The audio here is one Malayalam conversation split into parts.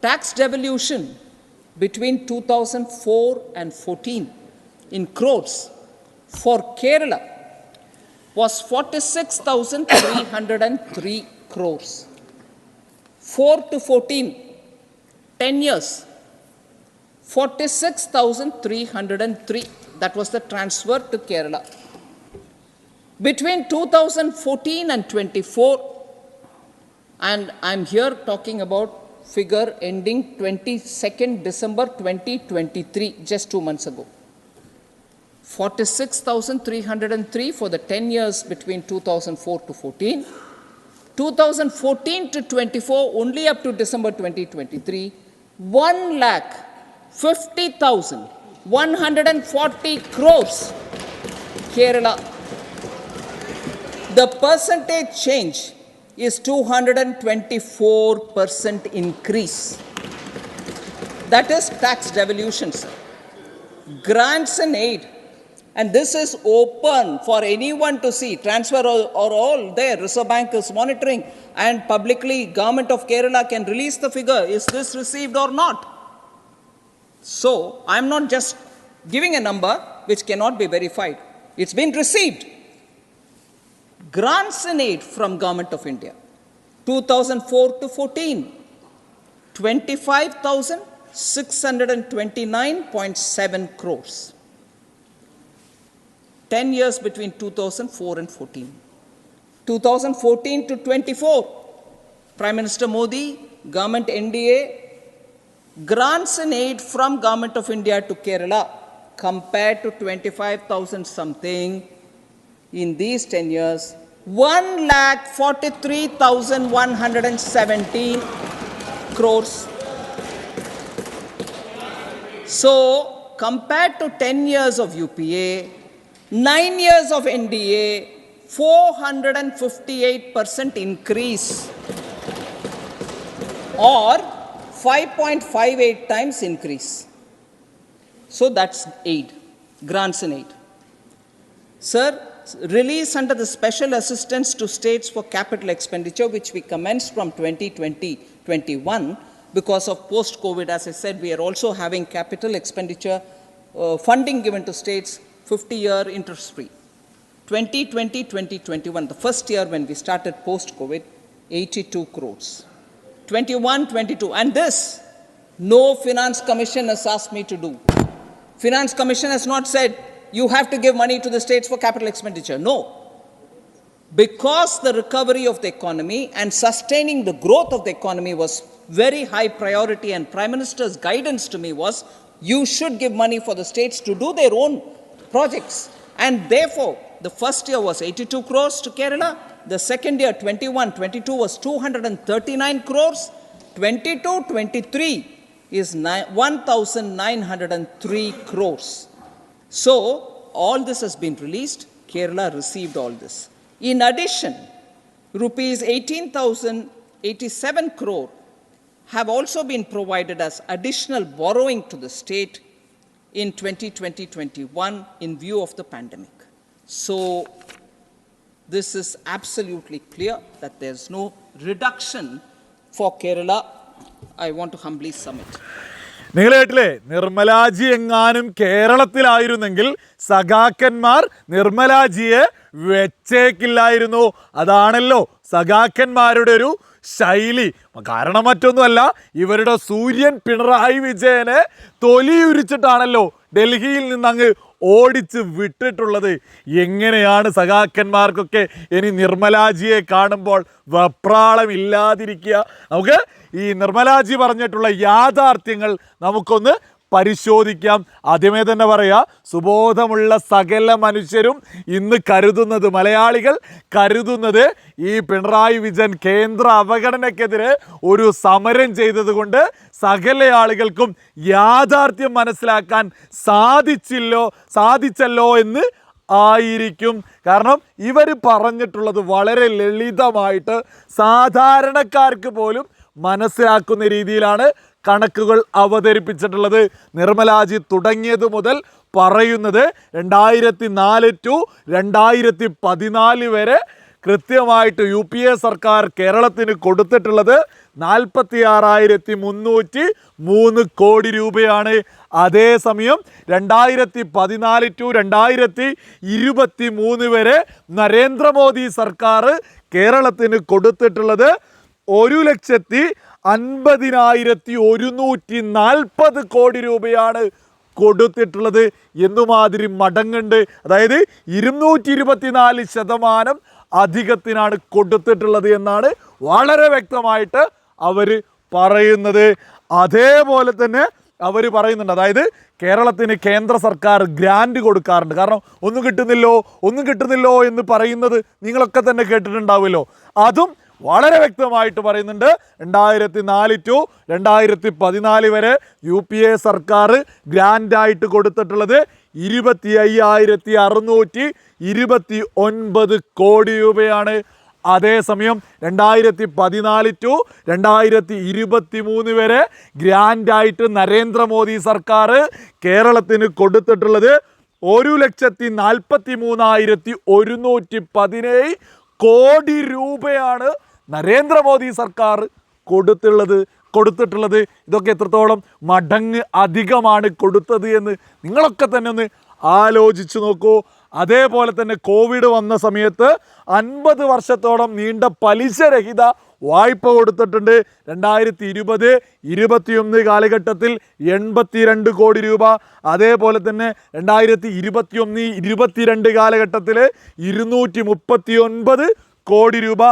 Tax devolution between 2004 and 14 in crores for Kerala was 46,303 crores. 4 to 14, 10 years, 46,303. That was the transfer to Kerala. Between 2014 and 24, and I'm here talking about figure ending 22nd December 2023, just two months ago. 46,303 for the 10 years between 2004 to 14. 2014 to 24, only up to December 2023, 1 lakh 50,140 crores. Kerala. The percentage change is 224% increase. That is tax devolution, sir. Grants and aid. And this is open for anyone to see. Transfer or, or all there. Reserve Bank is monitoring. And publicly, Government of Kerala can release the figure. Is this received or not? So, I'm not just giving a number which cannot be verified. It's been received. Grants and aid from Government of India. 2004 to 14. 25,629.7 crores. 10 years between 2004 and 14. 2014 to 24, Prime Minister Modi, Government NDA, grants and aid from Government of India to Kerala compared to 25,000 something in these 10 years, 1 lakh 43,117 crores. So, compared to 10 years of UPA, 9 years of NDA, 458% increase or 5.58 times increase. So that's aid, grants and aid. Sir, release under the special assistance to states for capital expenditure, which we commenced from 2020 21 because of post COVID. As I said, we are also having capital expenditure uh, funding given to states 50 year interest free. 2020 2021, the first year when we started post COVID, 82 crores. 21 22, and this no finance commission has asked me to do. Finance commission has not said you have to give money to the states for capital expenditure. No. Because the recovery of the economy and sustaining the growth of the economy was very high priority, and Prime Minister's guidance to me was you should give money for the states to do their own projects. And therefore, the first year was 82 crores to Kerala, the second year 21 22 was 239 crores, 22 23 is 1903 crores. So, all this has been released. Kerala received all this. In addition, rupees 18,087 crore have also been provided as additional borrowing to the state in 2020-21 in view of the pandemic. So, this is absolutely clear that there's no reduction for Kerala. I want to humbly submit. നിങ്ങൾ കേട്ടില്ലേ? നിർമ്മലാജി എങ്ങാനും കേരളത്തിലായിരുന്നെങ്കിൽ സഖാക്കന്മാർ നിർമ്മലാജിയെ വെച്ചേക്കില്ലായിരുന്നു. അതാണല്ലോ സഖാക്കന്മാരുടെ ഒരു ശൈലി. കാരണം മറ്റൊന്നുമല്ല ഇവരുടെ സൂര്യൻ പിണറായി വിജയനെ തൊലിയുരിച്ചിട്ടാണല്ലോ ഡൽഹിയിൽ നിന്ന് അങ്ങ് ഓടിച്ച് വിട്ടിട്ടുള്ളത്. എങ്ങനെയാണ് സഖാക്കന്മാർക്കൊക്കെ ഇനി നിർമ്മലാജിയെ കാണുമ്പോൾ വപ്രാളം ഇല്ലാതിരിക്കുക നമുക്ക് ഈ നിർമ്മലാജി പറഞ്ഞിട്ടുള്ള യാഥാർത്ഥ്യങ്ങൾ നമുക്കൊന്ന് പരിശോധിക്കാം. ആദ്യമേ തന്നെ പറയാ സുബോധമുള്ള സകല മനുഷ്യരും ഇന്ന് കരുതുന്നത് മലയാളികൾ കരുതുന്നത് ഈ പിണറായി വിജയൻ കേന്ദ്ര അവഗണനക്കെതിരെ ഒരു സമരം ചെയ്തതുകൊണ്ട് സകല ആളുകൾക്കും യാഥാർത്ഥ്യം മനസ്സിലാക്കാൻ സാധിച്ചില്ലോ സാധിച്ചല്ലോ എന്ന് ആയിരിക്കും. കാരണം ഇവർ പറഞ്ഞിട്ടുള്ളത് വളരെ ലളിതമായിട്ട് സാധാരണക്കാർക്ക് പോലും മനസ്സിലാക്കുന്ന രീതിയിലാണ് കണക്കുകൾ അവതരിപ്പിച്ചിട്ടുള്ളത്. നിർമ്മലാജി തുടങ്ങിയത് മുതൽ പറയുന്നത് രണ്ടായിരത്തി നാല് ടു രണ്ടായിരത്തി പതിനാല് വരെ കൃത്യമായിട്ട് യു പി എ സർക്കാർ കേരളത്തിന് കൊടുത്തിട്ടുള്ളത് നാൽപ്പത്തി ആറായിരത്തി മുന്നൂറ്റി മൂന്ന് കോടി രൂപയാണ്. അതേസമയം രണ്ടായിരത്തി പതിനാല് ടു രണ്ടായിരത്തി ഇരുപത്തി മൂന്ന് വരെ നരേന്ദ്രമോദി സർക്കാർ കേരളത്തിന് കൊടുത്തിട്ടുള്ളത് ഒരു ലക്ഷത്തി അൻപതിനായിരത്തി ഒരുന്നൂറ്റി നാൽപ്പത് കോടി രൂപയാണ് കൊടുത്തിട്ടുള്ളത്. എന്തുമാതിരി മടങ്ങുണ്ട്. അതായത് ഇരുന്നൂറ്റി ഇരുപത്തിനാല് ശതമാനം അധികത്തിനാണ് കൊടുത്തിട്ടുള്ളത് എന്നാണ് വളരെ വ്യക്തമായിട്ട് അവർ പറയുന്നത്. അതേപോലെ തന്നെ അവർ പറയുന്നുണ്ട്. അതായത് കേരളത്തിന് കേന്ദ്ര സർക്കാർ ഗ്രാൻഡ് കൊടുക്കാറുണ്ട്. കാരണം ഒന്നും കിട്ടുന്നില്ലോ ഒന്നും കിട്ടുന്നില്ലോ എന്ന് പറയുന്നത് നിങ്ങളൊക്കെ തന്നെ കേട്ടിട്ടുണ്ടാവുമല്ലോ. അതും വളരെ വ്യക്തമായിട്ട് പറയുന്നുണ്ട്. രണ്ടായിരത്തി നാല് ടു രണ്ടായിരത്തി പതിനാല് വരെ യു പി എ സർക്കാർ ഗ്രാൻഡായിട്ട് കൊടുത്തിട്ടുള്ളത് ഇരുപത്തി അയ്യായിരത്തി അറുന്നൂറ്റി ഇരുപത്തി ഒൻപത് കോടി രൂപയാണ്. അതേസമയം രണ്ടായിരത്തി പതിനാല് ടു രണ്ടായിരത്തി ഇരുപത്തി മൂന്ന് വരെ ഗ്രാൻഡായിട്ട് നരേന്ദ്രമോദി സർക്കാർ കേരളത്തിന് കൊടുത്തിട്ടുള്ളത് ഒരു ലക്ഷത്തി നാൽപ്പത്തി മൂന്നായിരത്തി ഒരുന്നൂറ്റി പതിനേഴ് കോടി രൂപയാണ്. നരേന്ദ്രമോദി സർക്കാർ കൊടുത്തുള്ളത് കൊടുത്തിട്ടുള്ളത് ഇതൊക്കെ എത്രത്തോളം മടങ്ങ് അധികമാണ് കൊടുത്തത് എന്ന് നിങ്ങളൊക്കെ തന്നെ ഒന്ന് ആലോചിച്ചു നോക്കൂ. അതേപോലെ തന്നെ കോവിഡ് വന്ന സമയത്ത് അൻപത് വർഷത്തോളം നീണ്ട പലിശരഹിത വായ്പ കൊടുത്തിട്ടുണ്ട്. രണ്ടായിരത്തി ഇരുപത് ഇരുപത്തിയൊന്ന് കാലഘട്ടത്തിൽ എൺപത്തിരണ്ട് കോടി രൂപ. അതേപോലെ തന്നെ രണ്ടായിരത്തി ഇരുപത്തിയൊന്ന് ഇരുപത്തിരണ്ട് കാലഘട്ടത്തിൽ ഇരുന്നൂറ്റി മുപ്പത്തി ഒൻപത് കോടി രൂപ.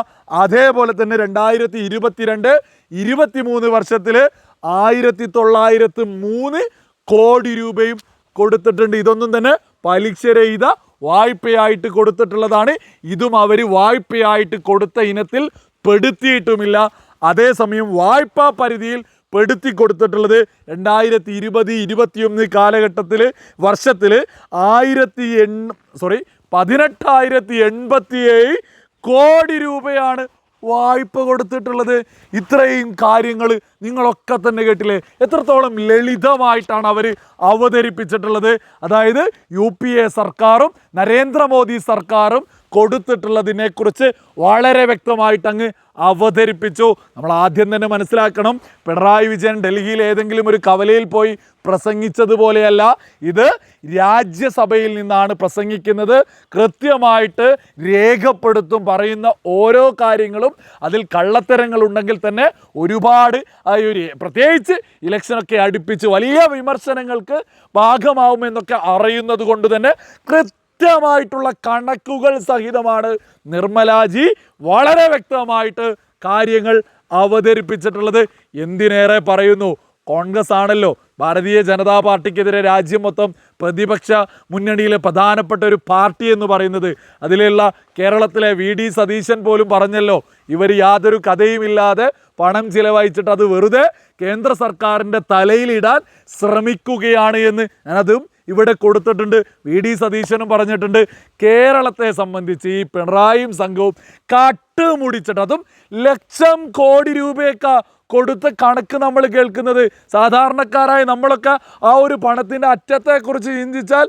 അതേപോലെ തന്നെ രണ്ടായിരത്തി ഇരുപത്തിരണ്ട് ഇരുപത്തി മൂന്ന് വർഷത്തിൽ ആയിരത്തി തൊള്ളായിരത്തി മൂന്ന് കോടി രൂപയും കൊടുത്തിട്ടുണ്ട്. ഇതൊന്നും തന്നെ പലിശരഹിത വായ്പയായിട്ട് കൊടുത്തിട്ടുള്ളതാണ്. ഇതും അവർ വായ്പയായിട്ട് കൊടുത്ത ഇനത്തിൽ പെടുത്തിയിട്ടുമില്ല. അതേസമയം വായ്പാ പരിധിയിൽ പെടുത്തി കൊടുത്തിട്ടുള്ളത് രണ്ടായിരത്തി ഇരുപത് ഇരുപത്തിയൊന്ന് കാലഘട്ടത്തിൽ വർഷത്തിൽ ആയിരത്തി എൺ സോറി പതിനെട്ടായിരത്തി എൺപത്തി ഏഴ് കോടി രൂപയാണ് വായ്പ കൊടുത്തിട്ടുള്ളത്. ഇത്രയും കാര്യങ്ങൾ നിങ്ങളൊക്കെ തന്നെ കേട്ടില്ലേ? എത്രത്തോളം ലളിതമായിട്ടാണ് അവർ അവതരിപ്പിച്ചിട്ടുള്ളത്. അതായത് യു സർക്കാരും നരേന്ദ്രമോദി സർക്കാരും കൊടുത്തിട്ടുള്ളതിനെക്കുറിച്ച് വളരെ വ്യക്തമായിട്ട് അങ്ങ് അവതരിപ്പിച്ചു. നമ്മൾ ആദ്യം തന്നെ മനസ്സിലാക്കണം പിണറായി വിജയൻ ഡൽഹിയിൽ ഏതെങ്കിലും ഒരു കവലയിൽ പോയി പ്രസംഗിച്ചതുപോലെയല്ല. ഇത് രാജ്യസഭയിൽ നിന്നാണ് പ്രസംഗിക്കുന്നത്. കൃത്യമായിട്ട് രേഖപ്പെടുത്തും പറയുന്ന ഓരോ കാര്യങ്ങളും അതിൽ കള്ളത്തരങ്ങൾ ഉണ്ടെങ്കിൽ തന്നെ ഒരുപാട് ഒരു പ്രത്യേകിച്ച് ഇലക്ഷനൊക്കെ അടുപ്പിച്ച് വലിയ വിമർശനങ്ങൾക്ക് ഭാഗമാവുമെന്നൊക്കെ അറിയുന്നത് കൊണ്ട് തന്നെ കൃത്യമായിട്ടുള്ള കണക്കുകൾ സഹിതമാണ് നിർമ്മലാജി വളരെ വ്യക്തമായിട്ട് കാര്യങ്ങൾ അവതരിപ്പിച്ചിട്ടുള്ളത്. എന്തിനേറെ പറയുന്നു? കോൺഗ്രസ് ആണല്ലോ. ഭാരതീയ ജനതാ പാർട്ടിക്കെതിരെ രാജ്യം മൊത്തം പ്രതിപക്ഷ മുന്നണിയിലെ പ്രധാനപ്പെട്ട ഒരു പാർട്ടി എന്ന് പറയുന്നത്. അതിലുള്ള കേരളത്തിലെ വി ഡി സതീശൻ പോലും പറഞ്ഞല്ലോ ഇവർ യാതൊരു കഥയുമില്ലാതെ പണം ചിലവഴിച്ചിട്ട് അത് വെറുതെ കേന്ദ്ര സർക്കാരിന്റെ തലയിലിടാൻ ശ്രമിക്കുകയാണ് എന്ന്. ഞാനതും ഇവിടെ കൊടുത്തിട്ടുണ്ട്. വി. ഡി. സതീശനും പറഞ്ഞിട്ടുണ്ട്. കേരളത്തെ സംബന്ധിച്ച് ഈ പിണറായിയും സംഘവും കട്ടുമുടിച്ചിട്ട് അതും ലക്ഷം കോടി രൂപയൊക്കെ കൊടുത്ത കണക്ക് നമ്മൾ കേൾക്കുന്നത്. സാധാരണക്കാരായ നമ്മളൊക്കെ ആ ഒരു പണത്തിന്റെ അറ്റത്തെക്കുറിച്ച് ചിന്തിച്ചാൽ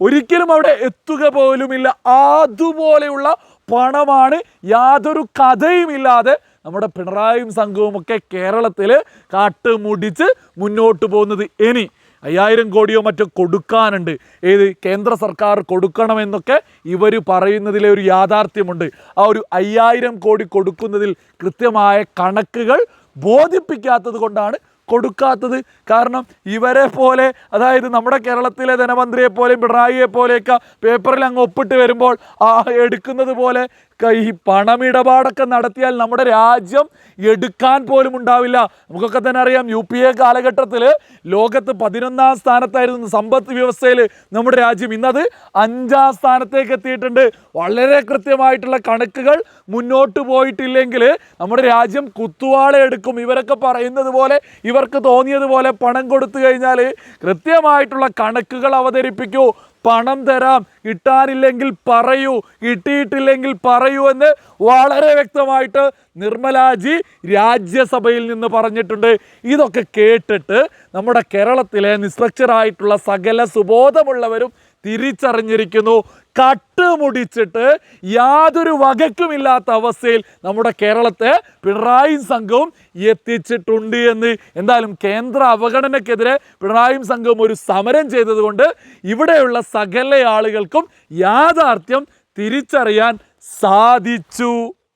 ഒരിക്കലും അവിടെ എത്തുക പോലുമില്ല. അതുപോലെയുള്ള പണമാണ് യാതൊരു കഥയുമില്ലാതെ നമ്മുടെ പിണറായിയും സംഘവും ഒക്കെ കേരളത്തിൽ കാട്ടുമുടിച്ച് മുന്നോട്ട് പോകുന്നത്. ഇനി അയ്യായിരം കോടിയോ മറ്റോ കൊടുക്കാനുണ്ട്. ഏത് കേന്ദ്ര സർക്കാർ കൊടുക്കണമെന്നൊക്കെ ഇവർ പറയുന്നതിലെ ഒരു യാഥാർത്ഥ്യമുണ്ട്. ആ ഒരു അയ്യായിരം കോടി കൊടുക്കുന്നതിൽ കൃത്യമായ കണക്കുകൾ ബോധിപ്പിക്കാത്തത് കൊണ്ടാണ് കൊടുക്കാത്തത്. കാരണം ഇവരെ പോലെ അതായത് നമ്മുടെ കേരളത്തിലെ ധനമന്ത്രിയെ പോലെയും പിണറായിയെ പോലെയൊക്കെ പേപ്പറിൽ അങ്ങ് ഒപ്പിട്ട് വരുമ്പോൾ ആ എടുക്കുന്നത് പോലെ ഈ പണമിടപാടൊക്കെ നടത്തിയാൽ നമ്മുടെ രാജ്യം എടുക്കാൻ പോലും ഉണ്ടാവില്ല. നമുക്കൊക്കെ തന്നെ അറിയാം യു പി എ കാലഘട്ടത്തിൽ ലോകത്ത് പതിനൊന്നാം സ്ഥാനത്തായിരുന്നു സമ്പദ് വ്യവസ്ഥയിൽ നമ്മുടെ രാജ്യം. ഇന്നത് അഞ്ചാം സ്ഥാനത്തേക്ക് എത്തിയിട്ടുണ്ട്. വളരെ കൃത്യമായിട്ടുള്ള കണക്കുകൾ മുന്നോട്ട് പോയിട്ടില്ലെങ്കിൽ നമ്മുടെ രാജ്യം കുത്തുവാള എടുക്കും. ഇവരൊക്കെ പറയുന്നത് പോലെ ഇവർക്ക് തോന്നിയതുപോലെ പണം കൊടുത്തു കഴിഞ്ഞാൽ കൃത്യമായിട്ടുള്ള കണക്കുകൾ അവതരിപ്പിക്കൂ. പണം തരാം. കിട്ടാനില്ലെങ്കിൽ പറയൂ. കിട്ടിയിട്ടില്ലെങ്കിൽ പറയൂ എന്ന് വളരെ വ്യക്തമായിട്ട് നിർമ്മലാജി രാജ്യസഭയിൽ നിന്ന് പറഞ്ഞിട്ടുണ്ട്. ഇതൊക്കെ കേട്ടിട്ട് നമ്മുടെ കേരളത്തിലെ നിസ്ട്രക്ചറായിട്ടുള്ള സകല സുബോധമുള്ളവരും തിരിച്ചറിഞ്ഞിരിക്കുന്നു. കട്ടുമുടിച്ചിട്ട് യാതൊരു വകക്കുമില്ലാത്ത അവസ്ഥയിൽ നമ്മുടെ കേരളത്തെ പിണറായി സംഘവും എത്തിച്ചിട്ടുണ്ട് എന്ന്. എന്തായാലും കേന്ദ്ര അവഗണനക്കെതിരെ പിണറായി സംഘവും ഒരു സമരം ചെയ്തതുകൊണ്ട് ഇവിടെയുള്ള സകല ആളുകൾക്കും യാഥാർത്ഥ്യം തിരിച്ചറിയാൻ സാധിച്ചു.